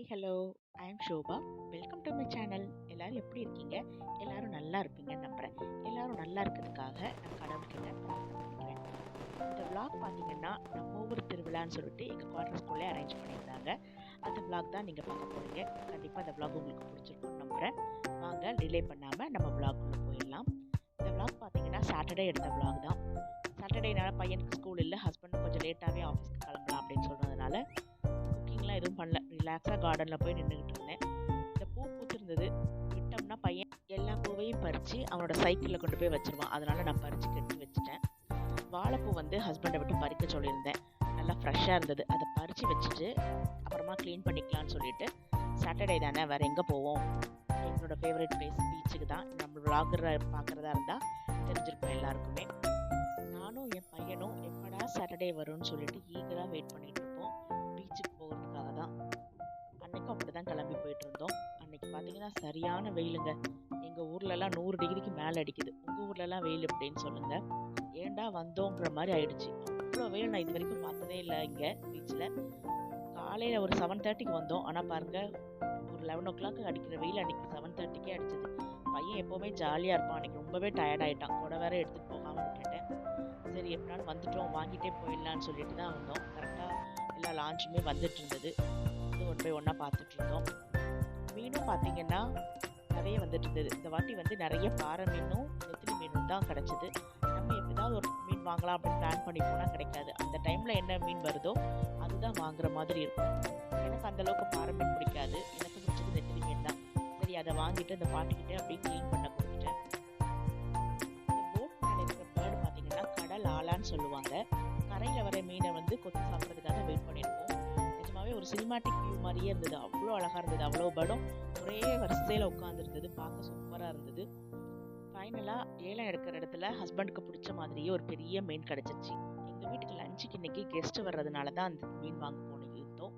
Hi hello I am Shobha welcome to my channel எல்லோரும் எப்படி இருக்கீங்க? எல்லோரும் நல்லா இருப்பீங்க நம்புகிறேன் எல்லோரும் நல்லா இருக்கிறதுக்காக நான் கடவுள்கிட்ட பண்ணிக்கிறேன் இந்த விளாக் பார்த்தீங்கன்னா நம்ம ஊர் திருவிழான்னு சொல்லிட்டு எங்கள் குவார்டர் ஸ்கூல்லே அரேஞ்ச் பண்ணியிருந்தாங்க. அந்த விளாக் தான் நீங்கள் பார்க்க போகிறீங்க கண்டிப்பாக அந்த விளாக் உங்களுக்கு பிடிச்சிருக்கும்னு நம்புகிறேன் வாங்க டிலே பண்ணாமல் நம்ம விளாக்குள்ளே போயிடலாம். இந்த விளாக் பார்த்தீங்கன்னா சாட்டர்டே எடுத்த விளாக் தான். சாட்டர்டேனால பையனுக்கு ஸ்கூல் இல்லை ஹஸ்பண்ட் கொஞ்சம் லேட்டாகவே ஆஃபீஸ்க்கு கிளம்பலாம் அப்படின்னு சொல்கிறதுனால எதுவும் பண்ணல. ரிலாக்ஸாக கார்டனில் போய் நின்றுக்கிட்டு இருந்தேன். இந்த பூ பூத்திருந்தது விட்டோம்னா பையன் எல்லா பூவையும் பறித்து அவனோட சைக்கிளில் கொண்டு போய் வச்சுருவான். அதனால் நான் பறித்து கட்டி வச்சுட்டேன். வாழைப்பூ வந்து ஹஸ்பண்டை விட்டு பறிக்க சொல்லியிருந்தேன். நல்லா ஃப்ரெஷ்ஷாக இருந்தது. அதை பறித்து வச்சுட்டு அப்புறமா க்ளீன் பண்ணிக்கலாம்னு சொல்லிட்டு சாட்டர்டே தானே வேறு எங்கே போவோம்? எங்களோட ஃபேவரட் பிளேஸ் பீச்சுக்கு தான். நம்ம விளாகர் பார்க்குறதா இருந்தால் தெரிஞ்சிருப்போம் எல்லாருக்குமே. நானும் என் பையனும் எப்படா சாட்டர்டே வரும்னு சொல்லிட்டு ஈகராக வெயிட் பண்ணிட்டு பார்த்தீங்கன்னா சரியான வெயிலுங்க. எங்கள் ஊர்லலாம் நூறு டிகிரிக்கு மேலே அடிக்குது. உங்கள் ஊர்லலாம் வெயில் அப்படின்னு சொல்லுங்கள் ஏன்டா வந்தோங்கிற மாதிரி ஆயிடுச்சு. அவ்வளோ வெயில் நான் இது வரைக்கும் பார்த்ததே இல்லை இங்கே பீச்சில் காலையில் ஒரு செவன் தேர்ட்டிக்கு வந்தோம். ஆனால் பாருங்கள் ஒரு லெவன் ஓ கிளாக் அடிக்கிற வெயில் அன்றைக்கி செவன் தேர்ட்டிக்கே அடிச்சது. பையன் எப்போவுமே ஜாலியாக இருப்பான். அன்னைக்கு ரொம்பவே டயர்ட் ஆகிட்டான் கூட வேற எடுத்துகிட்டு போகாமல் விட்டுட்டேன். சரி எப்படினாலும் வந்துட்டோம். வாங்கிட்டே போயிடலான்னு சொல்லிட்டு தான் வந்தோம். கரெக்டாக எல்லா லான்ச்சுமே வந்துட்டு இருந்தது. வந்து ஒன் பை ஒன்னாக பார்த்துட்டு இருந்தோம். மீனும் பார்த்தீங்கன்னா நிறைய வந்துட்டு இருந்தது இந்த வாட்டி வந்து நிறைய பாறை மீனும் நெத்திலி மீனும் தான் கிடச்சிது. நம்ம எப்படிதான் ஒரு மீன் வாங்கலாம் அப்படின்னு பிளான் பண்ணி போனால் கிடைக்காது. அந்த டைமில் என்ன மீன் வருதோ அதுதான் வாங்குற மாதிரி இருக்கும். எனக்கு அந்த அளவுக்கு பாறை மீன் பிடிக்காது. எனக்கு பிடிச்சது நெத்திலி மீன் தான். சரி அதை வாங்கிட்டு அந்த பாட்டிக்கிட்டே அப்படியே க்ளீன் பண்ண கொடுத்துட்டேன். இந்த போட் மேலே இருக்கிற பேர்டு பார்த்தீங்கன்னா கடல் ஆலான்னு சொல்லுவாங்க. கரையில் வர மீனை வந்து கொத்து சாப்பிட்றதுக்காக ஒரு சினிமாட்டிக் வியூ மாதிரியே இருந்தது. அவ்வளோ அழகாக இருந்தது. அவ்வளோ படம் ஒரே வரிசையில் உட்காந்துருந்தது பார்க்க சூப்பராக இருந்தது. ஃபைனலாக ஏலம் எடுக்கிற இடத்துல ஹஸ்பண்டுக்கு பிடிச்ச மாதிரியே ஒரு பெரிய மீன் கிடச்சிருச்சு எங்கள் வீட்டுக்கு லஞ்சுக்கு இன்னைக்கு கெஸ்ட்டு வர்றதுனால தான் அந்த மீன் வாங்க போன யுத்தம்.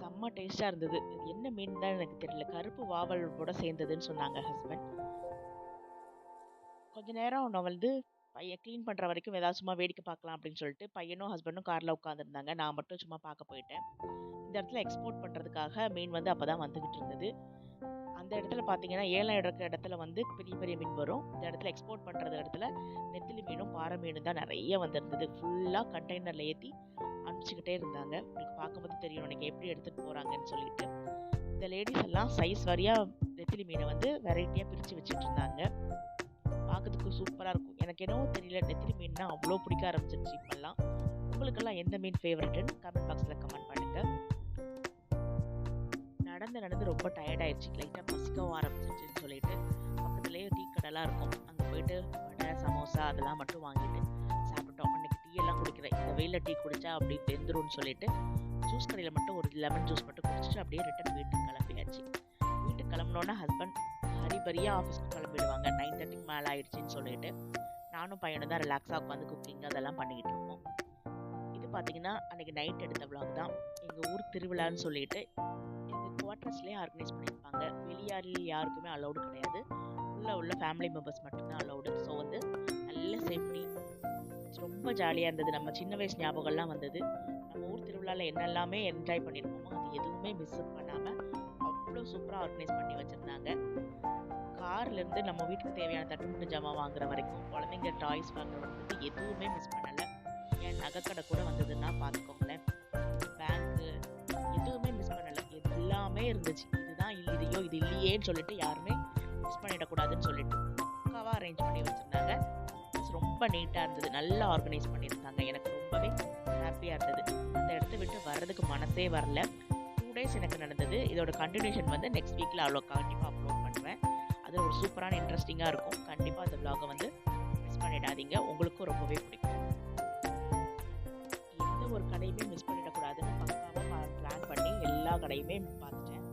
செம்ம டேஸ்ட்டாக இருந்தது. இது என்ன மீன் தான் எனக்கு தெரியல. கருப்பு வாவல் கூட சேர்ந்ததுன்னு சொன்னாங்க ஹஸ்பண்ட் கொஞ்ச நேரம் நான் வந்து பையன் க்ளீன் பண்ணுற வரைக்கும் ஏதாவது சும்மா வேடிக்கை பார்க்கலாம் அப்படின்னு சொல்லிட்டு பையனும் ஹஸ்பண்டும் காரில் உட்காந்துருந்தாங்க நான் மட்டும் சும்மா பார்க்க போயிட்டேன். இந்த இடத்துல எக்ஸ்போர்ட் பண்ணுறதுக்காக மீன் வந்து அப்போ தான் வந்துக்கிட்டு இருந்தது. அந்த இடத்துல பார்த்தீங்கன்னா ஏலம் எடுக்கிற இடத்துல வந்து பெரிய பெரிய மீன் வரும். இந்த இடத்துல எக்ஸ்போர்ட் பண்ணுறது இடத்துல நெத்திலி மீனும் பாறை மீனும் தான் நிறைய வந்திருந்தது. ஃபுல்லாக கண்டெய்னரில் ஏற்றி அனுப்பிச்சிக்கிட்டே இருந்தாங்க. உங்களுக்கு பார்க்கும்போது தெரியும் எனக்கு எப்படி எடுத்துகிட்டு போகிறாங்கன்னு சொல்லிட்டு. இந்த லேடிஸ் எல்லாம் சைஸ் வரியாக நெத்திலி மீனை வந்து வெரைட்டியாக பிரித்து வச்சுட்டு இருந்தாங்க. பார்க்கறதுக்கு சூப்பராக இருக்கும். எனக்கு என்னவோ தெரியல நெத்திலி மீன்னா அவ்வளோ பிடிக்க ஆரம்பிச்சிருச்சு இப்போல்லாம். உங்களுக்கெல்லாம் எந்த மீன் ஃபேவரட்டுன்னு கமெண்ட் பாக்ஸில் கமெண்ட் பண்ணுங்கள் நடந்து நடந்து ரொம்ப டயர்டாயிடுச்சு லைட்டாக பசிக்கவும் ஆரம்பிச்சிருச்சுன்னு சொல்லிட்டு. பக்கத்துலேயே டீ கடைலாம் இருக்கும். அங்கே போயிட்டு வடை சமோசா அதெல்லாம் மட்டும் வாங்கிட்டு சாப்பிட்டோம் அன்றைக்கி டீ எல்லாம் குடிக்கிறேன். இந்த வெயிலில் டீ குடித்தா அப்படி வெந்துரும்னு சொல்லிட்டு ஜூஸ் கடையில் மட்டும் ஒரு லெமன் ஜூஸ் மட்டும் குடிச்சிட்டு அப்படியே ரிட்டன் வீட்டுக்கு கிளம்பியாச்சு. வீட்டுக்கு கிளம்பினோன்னா ஹஸ்பண்ட் ஹரிபரியாக ஆஃபீஸ்க்கு கிளம்பிடுவாங்க. நைன் தேர்ட்டிக்கு மேலே ஆயிடுச்சுன்னு சொல்லிட்டு நானும் பையனும் தான் ரிலாக்ஸாக உட்காந்து குக்கிங் அதெல்லாம் பண்ணிக்கிட்டு இருப்போம் இது பார்த்தீங்கன்னா அன்றைக்கி நைட் எடுத்த விளாக் தான். எங்கள் ஊர் திருவிழான்னு சொல்லிட்டு எங்கள் குவார்ட்டர்ஸ்லேயே ஆர்கனைஸ் பண்ணியிருப்பாங்க. வெளியாரில் யாருக்குமே அலௌடு கிடையாது. உள்ளே உள்ள ஃபேமிலி மெம்பர்ஸ் மட்டும்தான் அலௌடு ஸோ வந்து நல்ல சேஃப்டி ரொம்ப ஜாலியாக இருந்தது. நம்ம சின்ன வயசு ஞாபகம்லாம் வந்தது. நம்ம ஊர் திருவிழாவில் என்னெல்லாமே என்ஜாய் பண்ணியிருப்போமோ அது எதுவுமே மிஸ் பண்ணாமல் அவ்வளோ சூப்பராக ஆர்கனைஸ் பண்ணி வச்சுருந்தாங்க. கார்லேருந்து நம்ம வீட்டுக்கு தேவையான தட்டுமுட்டு ஜாமான் வாங்குற வரைக்கும் குழந்தைங்க டாய்ஸ் வாங்குற வரைக்கும் எதுவுமே மிஸ் பண்ணலை. என் நகைக்கடை கூட வந்ததுன்னா பார்த்துக்கோங்களேன் பேங்க்கு எதுவுமே மிஸ் பண்ணலை. எல்லாமே இருந்துச்சு. இதுதான் இல்லையோ இது இல்லையேன்னு சொல்லிட்டு யாருமே மிஸ் பண்ணிடக்கூடாதுன்னு சொல்லிட்டு பக்காவாக அரேஞ்ச் பண்ணி வச்சுருந்தாங்க. ரொம்ப நீட்டாக இருந்தது. நல்லா ஆர்கனைஸ் பண்ணியிருந்தாங்க. எனக்கு ரொம்பவே ஹாப்பியாக இருந்தது. அந்த இடத்த விட்டு வர்றதுக்கு மனசே வரல. டேஸ் எனக்கு நடந்தது. இதோட கண்டினியூஷன் வந்து நெக்ஸ்ட் வீக்கில் அவ்வளோ கண்டிப்பாக அப்லோட் பண்ணுவேன். அது ஒரு சூப்பரான இன்ட்ரெஸ்டிங்காக இருக்கும். கண்டிப்பாக அந்த vlog-அ வந்து மிஸ் பண்ணிடாதீங்க. உங்களுக்கும் ரொம்பவே பிடிக்கும். எந்த ஒரு கடையுமே மிஸ் பண்ணிடக்கூடாதுன்னு பக்காவாக பிளான் பண்ணி எல்லா கடையுமே பார்த்துட்டேன்.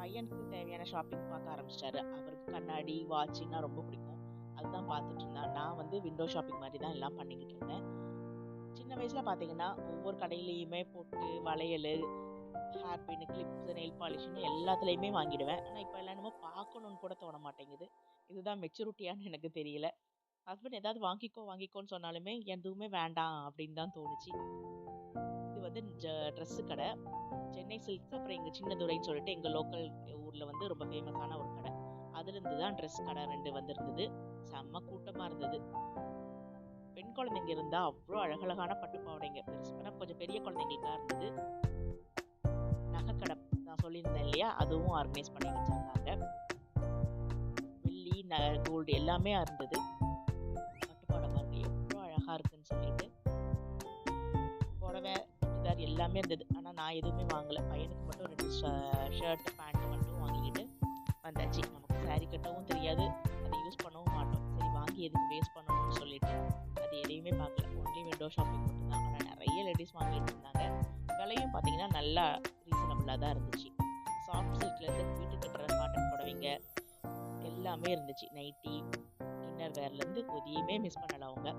பையனுக்கு தேவையான ஷாப்பிங் பார்க்க ஆரம்பிச்சிட்டாரு. அவருக்கு கண்ணாடி வாட்சிங்னா ரொம்ப பிடிக்கும். அதுதான் பார்த்துட்டு இருந்தான். நான் வந்து விண்டோ ஷாப்பிங் மாதிரி தான் எல்லாம் பண்ணிக்கிட்டு இருந்தேன். சின்ன வயசில் பார்த்தீங்கன்னா ஒவ்வொரு கடையிலையுமே போட்டு வளையல் ஹேர் பின்னு கிளிப்ஸ் நெயில் பாலிஷ்னு எல்லாத்துலேயுமே வாங்கிடுவேன். ஆனால் இப்போ எல்லாமே பார்க்கணுன்னு கூட தோண மாட்டேங்குது. இதுதான் மெச்சூரிட்டியான்னு எனக்கு தெரியல. ஹஸ்பண்ட் ஏதாவது வாங்கிக்கோ வாங்கிக்கோன்னு சொன்னாலுமே எதுவுமே வேண்டாம் அப்படின்னு தான் தோணுச்சு. இது வந்து ட்ரெஸ்ஸு கடை. சென்னை சில்க்ஸ் அப்புறம் எங்கள் சின்னதுரைன்னு சொல்லிட்டு எங்கள் லோக்கல் ஊரில் வந்து ரொம்ப ஃபேமஸான ஒரு கடை. அதுலேருந்து தான் ட்ரெஸ் கடை ரெண்டு வந்திருந்தது. செம்ம கூட்டமாக இருந்தது. பெண் குழந்தைங்க இருந்தால் அவ்வளோ அழகழகான பட்டு பாவாடைங்க பெருசுனா கொஞ்சம் பெரிய குழந்தைங்களுக்காக இருந்தது. நகைக்கடை நான் சொல்லியிருந்தேன் இல்லையா? அதுவும் ஆர்கனைஸ் பண்ணி வச்சிருந்தாங்க வெள்ளி ந கோல்டு எல்லாமே இருந்தது பட்டுப்பாடை பாருங்க எவ்வளோ அழகாக இருக்குன்னு சொல்லிட்டு. புடவை சுடிதார் எல்லாமே இருந்தது. ஆனால் நான் எதுவுமே வாங்கலை. பையனுக்கு மட்டும் ரெண்டு ஷர்ட் பேண்ட்டு மட்டும் வாங்கிக்கிட்டு வந்தாச்சு. நமக்கு saree கட்டவும் தெரியாது. அதை யூஸ் பண்ணவும் மாட்டோம். சரி வாங்கி எதுக்கு வேஸ்ட் பண்ணணும்னு சொல்லிட்டு. அது எதையுமே பார்க்கல. ஒன்லி விண்டோ ஷாப்பிங் மட்டும் தான் ஆனால் நிறைய லேடிஸ் வாங்கிட்டு இருந்தாங்க. விலையும் பார்த்தீங்கன்னா நல்லா ரீசனபிளாக தான் இருந்துச்சு சாஃப்ட் சில்க்லேருந்து வீட்டு கட்டுற காட்டன் புடவைங்க எல்லாமே இருந்துச்சு. நைட்டி இன்னர் வேர்லேருந்து எதையுமே மிஸ் பண்ணலை அவங்க.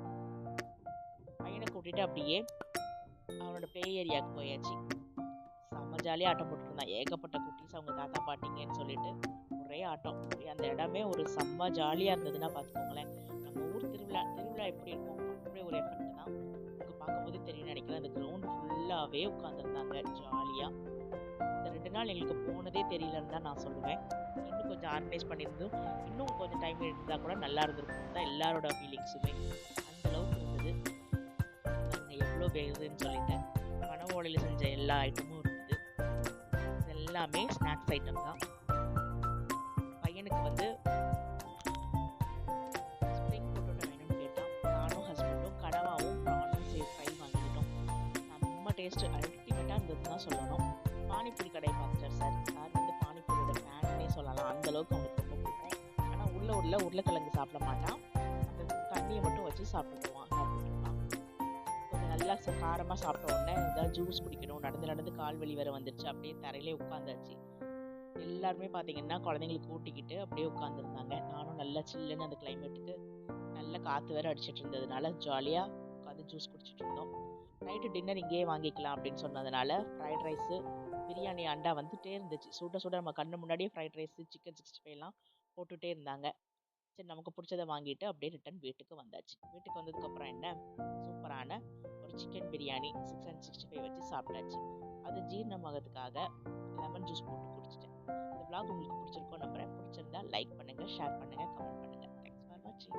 பையனை கூட்டிகிட்டு அப்படியே அவனோட பே ஏரியாவுக்கு போயாச்சு. செம்ம ஜாலியாக ஆட்டம் போட்டுருந்தான் ஏகப்பட்ட குட்டீஸ் அவங்க தாத்தா பாட்டிங்கன்னு சொல்லிட்டு ஒரே ஆட்டம். அந்த இடமே ஒரு செம்ம ஜாலியாக இருந்ததுன்னா பார்த்துக்கோங்களேன். நம்ம ஊர் திருவிழா திருவிழா எப்படி இருக்கும்? அப்படியே ஒரு எஃபெக்ட் தான். உங்களுக்கு பார்க்கும்போது தெரியும் நினைக்கிறேன். அந்த கிரவுண்ட் ஃபுல்லாகவே உட்காந்துருந்தாங்க ஜாலியாக இந்த ரெண்டு நாள் எங்களுக்கு போனதே தெரியலன்னு தான் நான் சொல்லுவேன். இன்னும் கொஞ்சம் ஆர்கனைஸ் பண்ணியிருந்தோம் இன்னும் கொஞ்சம் டைம் இருந்தால் கூட நல்லா இருந்திருக்கும் தான் எல்லாரோட ஃபீலிங்ஸுமே அந்தளவுக்கு இருந்தது. நாங்கள் எவ்வளோ பேருதுன்னு சொல்லிட்டேன். மன ஓலையில் செஞ்ச எல்லா ஐட்டமும் இருந்தது. எல்லாமே ஸ்நாக்ஸ் ஐட்டம் தான். பையனுக்கு வந்து நானும் ஹஸ்பண்டும் டேஸ்ட்டு அல்டிமேட்டாக இருந்ததுன்னு தான் சொல்லணும். பானிபூரி கடை பார்த்துட்டார் சார் சார் வந்து பானிபூரியோட ஃபேன்னே சொல்லலாம். அந்த அளவுக்கு அவங்களுக்கு ரொம்ப பிடிக்கும். ஆனால் உள்ள உள்ள உருளைக்கிழங்கு சாப்பிட மாட்டான். அந்த தண்ணியை மட்டும் வச்சு சாப்பிட்டுக்குவான். சாப்பிட்டுட்டு கொஞ்சம் நல்லா ச- சாப்பிட்ட உடனே ஏதாவது ஜூஸ் குடிக்கணும். நடந்து நடந்து கால் வலி வேற வந்துருச்சு. அப்படியே தரையிலே உட்காந்தாச்சு எல்லாருமே பார்த்தீங்கன்னா குழந்தைங்களுக்கு கூட்டிக்கிட்டு அப்படியே உட்காந்துருந்தாங்க நானும் நல்லா சில்லுன்னு அந்த கிளைமேட்டுக்கு நல்ல காற்று வேற அடிச்சிட்டு இருந்ததுனால ஜாலியாக உட்காந்து ஜூஸ் குடிச்சிட்டு இருந்தோம். நைட்டு டின்னர் இங்கேயே வாங்கிக்கலாம் அப்படின்னு சொன்னதுனால ஃப்ரைட் ரைஸு பிரியாணி அண்டா வந்துட்டே இருந்துச்சு. சுட சுட நம்ம கண்ணு முன்னாடியே ஃப்ரைட் ரைஸு சிக்கன் சிக்ஸ்டி ஃபைவ்லாம் போட்டுகிட்டே இருந்தாங்க. சரி நமக்கு பிடிச்சத வாங்கிட்டு அப்படியே ரிட்டன் வீட்டுக்கு வந்தாச்சு. வீட்டுக்கு வந்ததுக்கப்புறம் என்ன? சூப்பரான ஒரு chicken biryani six and sixty five வச்சு சாப்பிட்டாச்சு. அது ஜீரணமாகறதுக்காக லெமன் ஜூஸ் போட்டு குடிச்சிட்டேன். இந்த vlog உங்களுக்கு பிடிச்சிருக்கோம் நம்புறேன். பிடிச்சிருந்தா லைக் பண்ணுங்கள் ஷேர் பண்ணுங்கள் கமெண்ட் பண்ணுங்கள் தேங்க்ஸ் ஃபார் வாட்சிங்